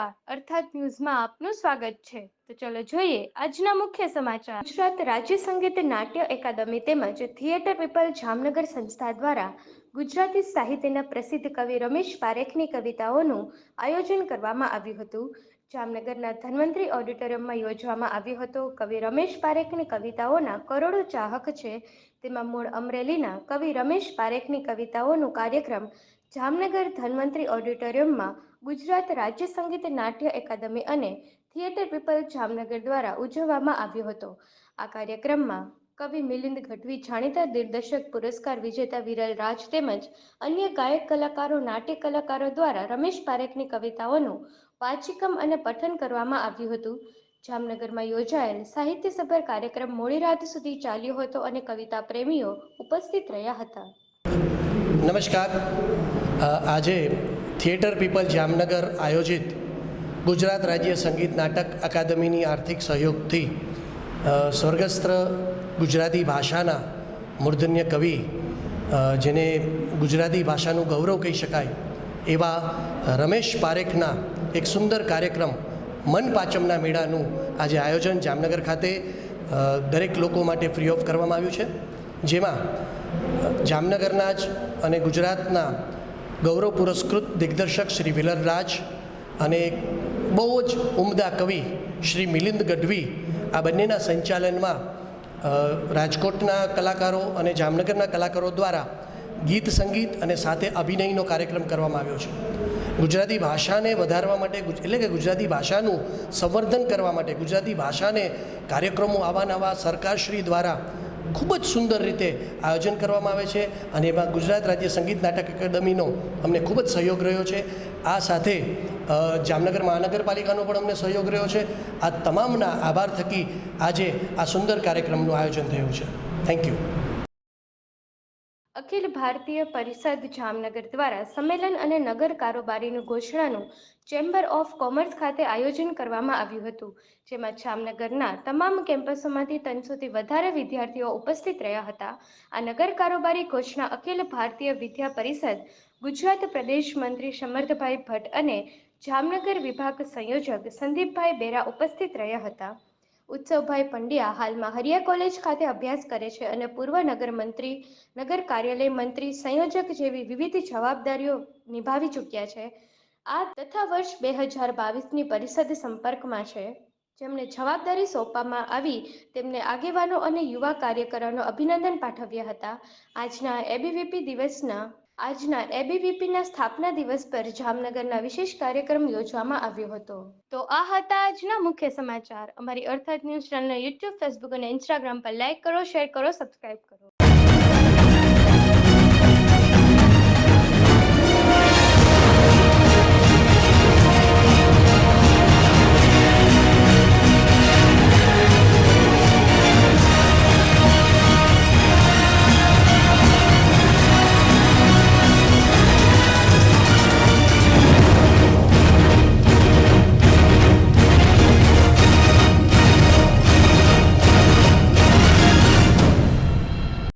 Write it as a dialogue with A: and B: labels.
A: નમસ્કાર અર્થાત ન્યૂઝમાં આપનું સ્વાગત છે. તો ચલો જોઈએ આજના મુખ્ય સમાચાર. ગુજરાત રાજ્ય સંગીત નાટ્ય એકાદમી તેમજ થિયેટર પીપલ જામનગર સંસ્થા દ્વારા ગુજરાતી સાહિત્યના પ્રસિદ્ધ કવિ રમેશ પારેખની કવિતાઓનું આયોજન કરવામાં આવ્યું હતું. જામનગરના ધન્વંતરી ઓડિટોરિયમમાં યોજવામાં આવ્યો હતો. કવિ રમેશ પારેખની કવિતાઓના કરોડો ચાહક છે. તેમાં મૂળ અમરેલીના કવિ રમેશ પારેખની કવિતાઓનું કાર્યક્રમ જામનગર ધન્વંતરી ઓડિટોરિયમમાં ગુજરાત રાજ્ય સંગીત નાટ્ય એકાદમી અને થિયેટર પીપલ જામનગર દ્વારા ઉજવવામાં આવ્યો હતો. આ કાર્યક્રમમાં કવિ મિલિંદ ગઢવી જાણીતા દિગ્દર્શક પુરસ્કાર વિજેતા વિરલ રાજ તેમજ અન્ય ગાયક કલાકારો, નાટ્ય કલાકારો દ્વારા રમેશ પારેખની કવિતાઓનું વાંચિકમ અને પઠન કરવામાં આવ્યું હતું. જામનગરમાં યોજાયેલ સાહિત્યસભર કાર્યક્રમ મોડી રાત સુધી ચાલ્યો હતો અને કવિતા પ્રેમીઓ ઉપસ્થિત રહ્યા હતા.
B: નમસ્કાર. આજે થિયેટર પીપલ જામનગર આયોજિત ગુજરાત રાજ્ય સંગીત નાટક અકાદમીની આર્થિક સહયોગથી સ્વર્ગસ્ત્ર ગુજરાતી ભાષાના મૂર્ધન્ય કવિ જેને ગુજરાતી ભાષાનું ગૌરવ કહી શકાય, એવા રમેશ પારેખના એક સુંદર કાર્યક્રમ મન પાંચમના મેળાનું આજે આયોજન જામનગર ખાતે દરેક લોકો માટે ફ્રી ઓફ કરવામાં આવ્યું છે. જેમાં જામનગરના જ અને ગુજરાતના ગૌરવ પુરસ્કૃત દિગ્દર્શક શ્રી વિલર રાજ અને બહુ જ ઉમદા કવિ શ્રી મિલિંદ ગઢવી આ બંનેના સંચાલનમાં રાજકોટના કલાકારો અને જામનગરના કલાકારો દ્વારા ગીત સંગીત અને સાથે અભિનયનો કાર્યક્રમ કરવામાં આવ્યો છે. ગુજરાતી ભાષાને વધારવા માટે એટલે કે ગુજરાતી ભાષાનું સંવર્ધન કરવા માટે ગુજરાતી ભાષાને કાર્યક્રમો આવા નવા સરકારશ્રી દ્વારા ખૂબ જ સુંદર રીતે આયોજન કરવામાં આવે છે અને એમાં ગુજરાત રાજ્ય સંગીત નાટક એકેડમીનો અમને ખૂબ જ સહયોગ રહ્યો છે. આ સાથે જામનગર મહાનગરપાલિકાનો પણ અમને સહયોગ રહ્યો છે. આ તમામના આભાર થકી આજે આ સુંદર કાર્યક્રમનું આયોજન થયું છે. થેન્ક યુ
A: અખિલ ભારતીય પરિષદ જામનગર દ્વારા સંમેલન અને નગર કારોબારીનું ઘોષણાનું ચેમ્બર ઓફ કોમર્સ ખાતે આયોજન કરવામાં આવ્યું હતું, જેમાં જામનગરના તમામ કેમ્પસોમાંથી ત્રણસોથી વધારે વિદ્યાર્થીઓ ઉપસ્થિત રહ્યા હતા. આ નગર કારોબારી ઘોષણા અખિલ ભારતીય વિદ્યા પરિષદ, ગુજરાત પ્રદેશ મંત્રી સમર્થભાઈ ભટ્ટ અને જામનગર વિભાગ સંયોજક સંદીપભાઈ બેરા ઉપસ્થિત રહ્યા હતા. ઉત્સવભાઈ પંડ્યા હાલમાં હરિયા કોલેજ ખાતે અભ્યાસ કરે છે અને પૂર્વ નગર મંત્રી, નગર કાર્યાલય મંત્રી, સંયોજક જેવી વિવિધ જવાબદારીઓ નિભાવી ચૂક્યા છે. આ તથા વર્ષ બે હજાર બાવીસની પરિષદ સંપર્કમાં છે. જેમને જવાબદારી સોંપવામાં આવી તેમને આગેવાનો અને યુવા કાર્યકરોનો અભિનંદન પાઠવ્યા હતા. આજના એબીવીપી દિવસના આજના એબીવીપીના સ્થાપના દિવસ પર જામનગરના વિશેષ કાર્યક્રમ યોજવામાં આવ્યો હતો. તો આ હતા આજના મુખ્ય સમાચાર. અમારી અર્થાત ન્યૂઝ ચેનલને યુટ્યુબ, ફેસબુક અને ઇન્સ્ટાગ્રામ પર લાઇક કરો, શેર કરો, સબસ્ક્રાઇબ કરો.